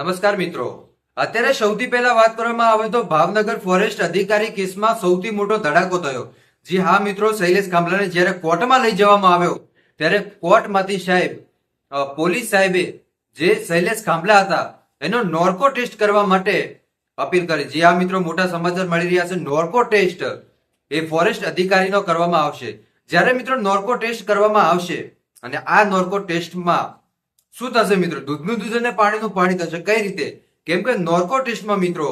નમસ્કાર મિત્રો. અત્યારે સૌથી પહેલા વાત કરવામાં આવે તો ભાવનગર ફોરેસ્ટ અધિકારી કેસમાં સૌથી મોટો ધડાકો થયો. જી હા મિત્રો, શૈલેષ ખાંભલાને જ્યારે કોર્ટમાં લઈ જવામાં આવ્યો, ત્યારે કોર્ટમાંથી સાહેબ પોલીસ સાહેબે જે શૈલેષ ખાંભલા હતા, એનો નોર્કો ટેસ્ટ કરવા માટે અપીલ કરી. જી હા મિત્રો, મોટા સમાચાર મળી રહ્યા છે. નોર્કો ટેસ્ટ એ ફોરેસ્ટ અધિકારીનો કરવામાં આવશે. જ્યારે મિત્રો નોર્કો ટેસ્ટ કરવામાં આવશે, અને આ નોર્કો ટેસ્ટમાં શું થશે મિત્રો? દૂધનું દૂધ અને પાણીનું પાણી થશે. કઈ રીતે? કેમ કે નોર્કો ટેસ્ટમાં મિત્રો,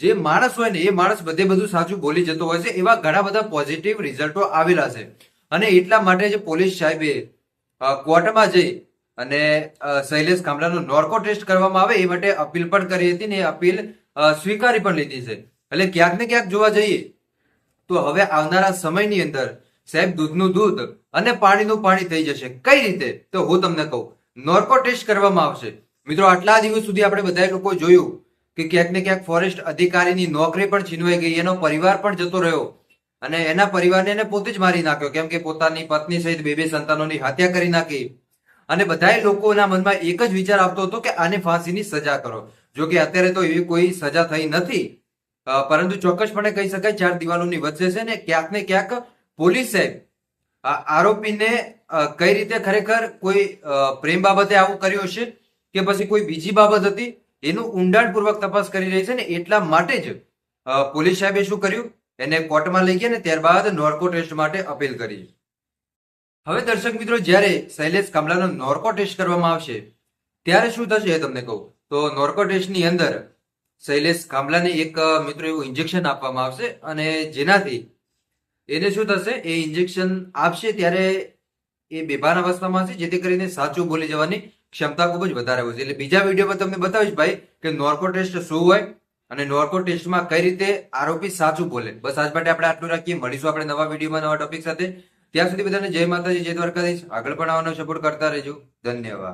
જે માણસ હોય ને, એ માણસ બધે બધું સાચું બોલી જતો હોય છે, એવા ઘણા બધા પોઝિટિવ રિઝલ્ટો આવેલા છે. અને એટલા માટે જે પોલીસ સાહેબે કોર્ટમાં જઈ અને શૈલેષ કામલાનો નોર્કો ટેસ્ટ કરવામાં આવે, એ માટે અપીલ પણ કરી હતી ને એ અપીલ સ્વીકારી પણ લીધી છે. એટલે ક્યાંક ને ક્યાંક જોવા જઈએ, તો હવે આવનારા સમયની અંદર સાહેબ, દૂધનું દૂધ અને પાણીનું પાણી થઈ જશે. કઈ રીતે? તો હું તમને કહું. નોર્કો ટેસ્ટ કરવામાં આવશે. મિત્રો, આટલા દિવસ સુધી આપણે બધા લોકો જોયું કે ક્યાંક ને ક્યાંક ફોરેસ્ટ અધિકારીની નોકરી પણ છીનવાઈ ગઈ, એનો પરિવાર પણ જતો રહ્યો. અને એના પરિવારને પોતે જ મારી નાખ્યો, કેમ કે પોતાની પત્ની સહિત બે બે સંતાનોની હત્યા કરી નાખી. અને બધાય લોકોના મનમાં એક જ વિચાર આવતો હતો કે આને ફાંસીની સજા કરો. જો કે અત્યારે તો એવી કોઈ સજા થઈ નથી. પરંતુ ચોક્કસપણે કહી શકાય, ચાર દિવાલોની વચ્ચે છે ને ક્યાંક ને ક્યાંક પોલીસે આરોપીને કઈ રીતે ખરેખર કોઈ પ્રેમ બાબતે આવું કર્યું હશે કે પછી કોઈ બીજી બાબત હતી, એનું ઊંડાણપૂર્વક તપાસ કરી રહી છે ને એટલા માટે જ પોલીસ સાહેબે શું કર્યું? એને કોર્ટમાં લઈ ગયા ને ત્યારબાદ નોર્કો ટેસ્ટ માટે અપીલ કરી. હવે દર્શક મિત્રો, જ્યારે શૈલેષ કામલાનો નોર્કો ટેસ્ટ કરવામાં આવશે, ત્યારે શું થશે એ તમને કહું. તો નોર્કો ટેસ્ટની અંદર શૈલેષ કામલાને એક મિત્રો એવું ઇન્જેક્શન આપવામાં આવશે અને જેનાથી એને શું થશે? એ ઇન્જેક્શન આપશે ત્યારે એ બેભાન અવસ્થામાં હશે, જેથી કરીને સાચું બોલી જવાની ક્ષમતા ખૂબ જ વધારે હોય છે. એટલે બીજા વિડીયોમાં તમને બતાવીશ ભાઈ કે નોર્કો ટેસ્ટ શું હોય અને નોર્કો ટેસ્ટમાં કઈ રીતે આરોપી સાચું બોલે. બસ આજ માટે આપણે આટલું રાખીએ. મળીશું આપણે નવા વિડીયોમાં નવા ટોપિક સાથે. ત્યાં સુધી બધાને જય માતાજી, જય દ્વારકાધીશ. આગળ પણ આવવાનો સપોર્ટ કરતા રહેજો. ધન્યવાદ.